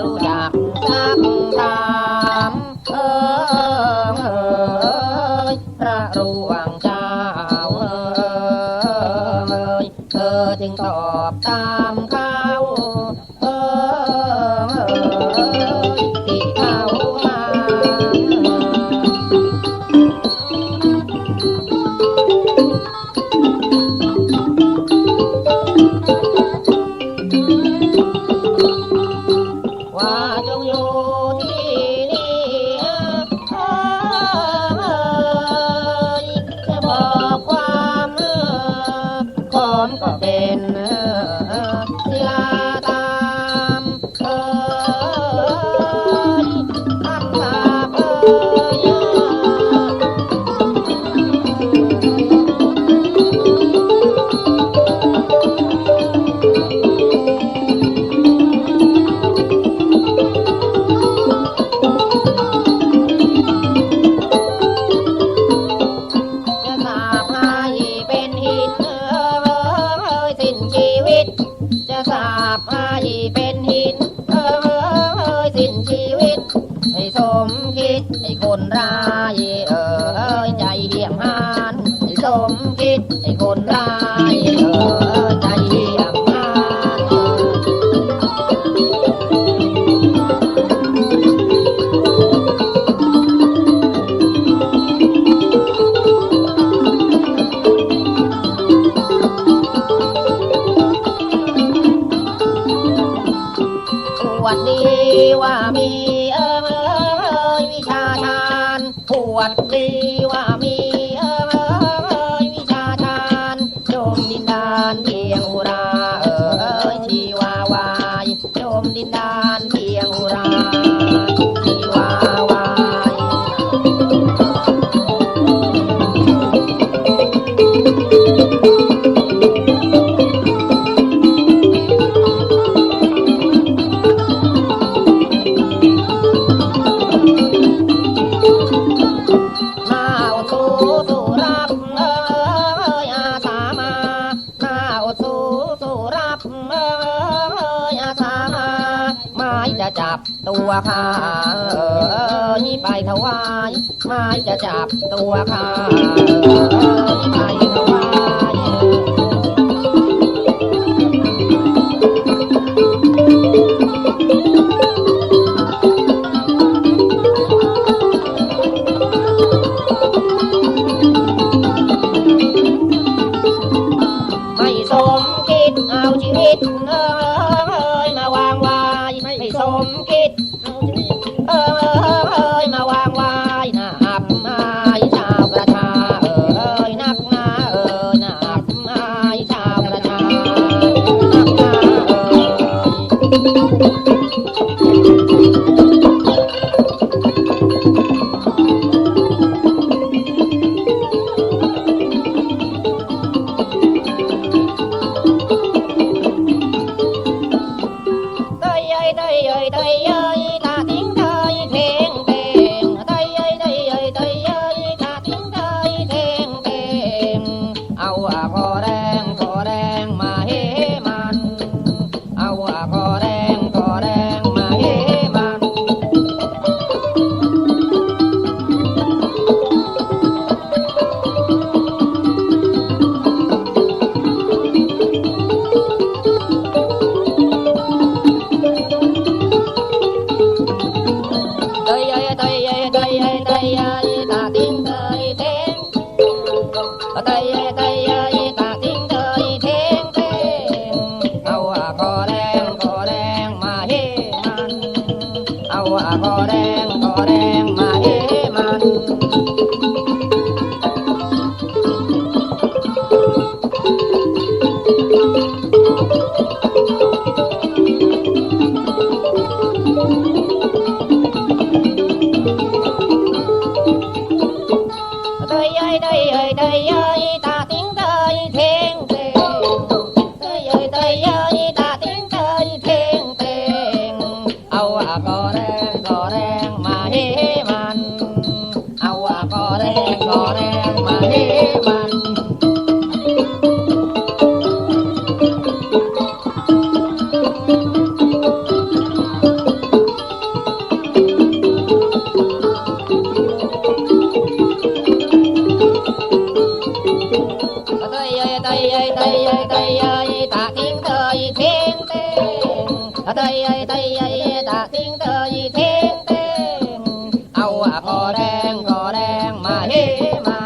รู้อยากนักตามเออเออพระรู้วังเจ้าเออเออเธอจึงตอบตามข้า ข้องก็เป็น Vale bem. วัดดีว่า ตัวข้าเออนี่ไปถวายไม้จะจับตัวข้าเไป สมคิด เออเอยมาวางวายหนาอับมาชาวประชาเออนักหนาเออนับไมาชาวประชานักนาเอ้ agora 哎哎哎哎！打顶的顶顶，哎哎哎哎！打顶的顶顶，哎哇！哥蛋哥蛋嘛嘿嘛。